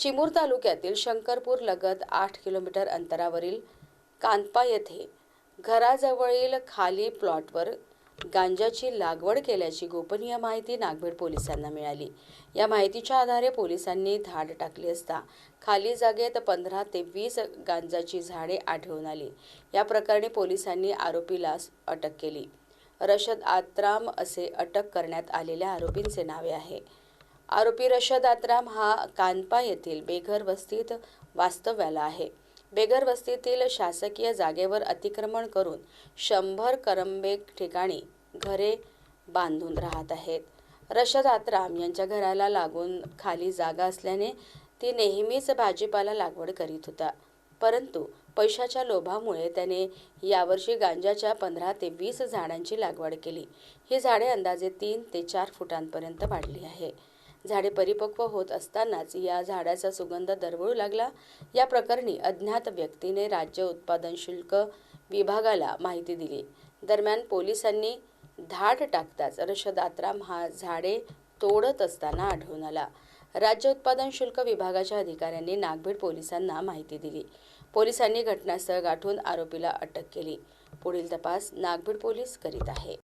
चिमूर तालुक्यातील शंकरपूर लगत आठ किलोमीटर अंतरावरील कानपा येथे घराजवळील खाली प्लॉटवर गांजाची लागवड केल्याची गोपनीय माहिती नागभीड पोलिसांना मिळाली. या माहितीच्या आधारे पोलिसांनी धाड टाकली असता खाली जागेत पंधरा ते वीस गांजाची झाडे आढळून आली. या प्रकरणी पोलिसांनी आरोपीला अटक केली. रशद आत्राम असे अटक करण्यात आलेल्या आरोपींचे नावे आहे. आरोपी रशद आत्राम हा कानपा येथील बेघर वस्तीत वास्तव्याला आहे. बेघर वस्तीतील शासकीय जागेवर अतिक्रमण करून शंभर करंबे ठिकाणी घरे बांधून राहत आहेत. रशद आत्राम यांच्या घराला लागून खाली जागा असल्याने ती नेहमीच भाजीपाला लागवड करीत होता. परंतु पैशाच्या लोभामुळे त्याने यावर्षी गांजाच्या पंधरा ते वीस झाडांची लागवड केली. ही झाडे अंदाजे तीन ते चार फुटांपर्यंत वाढली आहे. झाडे परिपक्व होत असतानाच या झाडाचा सुगंध दरवळू लागला. या प्रकरणी अज्ञात व्यक्तीने राज्य उत्पादन शुल्क विभागाला माहिती दिली. दरम्यान पोलिसांनी धाड टाकताच रशद आत्राम हा झाडे तोडत असताना आढळून आला. राज्य उत्पादन शुल्क विभागाच्या अधिकाऱ्यांनी नागभीड पोलिसांना माहिती दिली. पोलिसांनी घटनास्थळ गाठून आरोपीला अटक केली. पुढील तपास नागभीड पोलीस करीत आहे.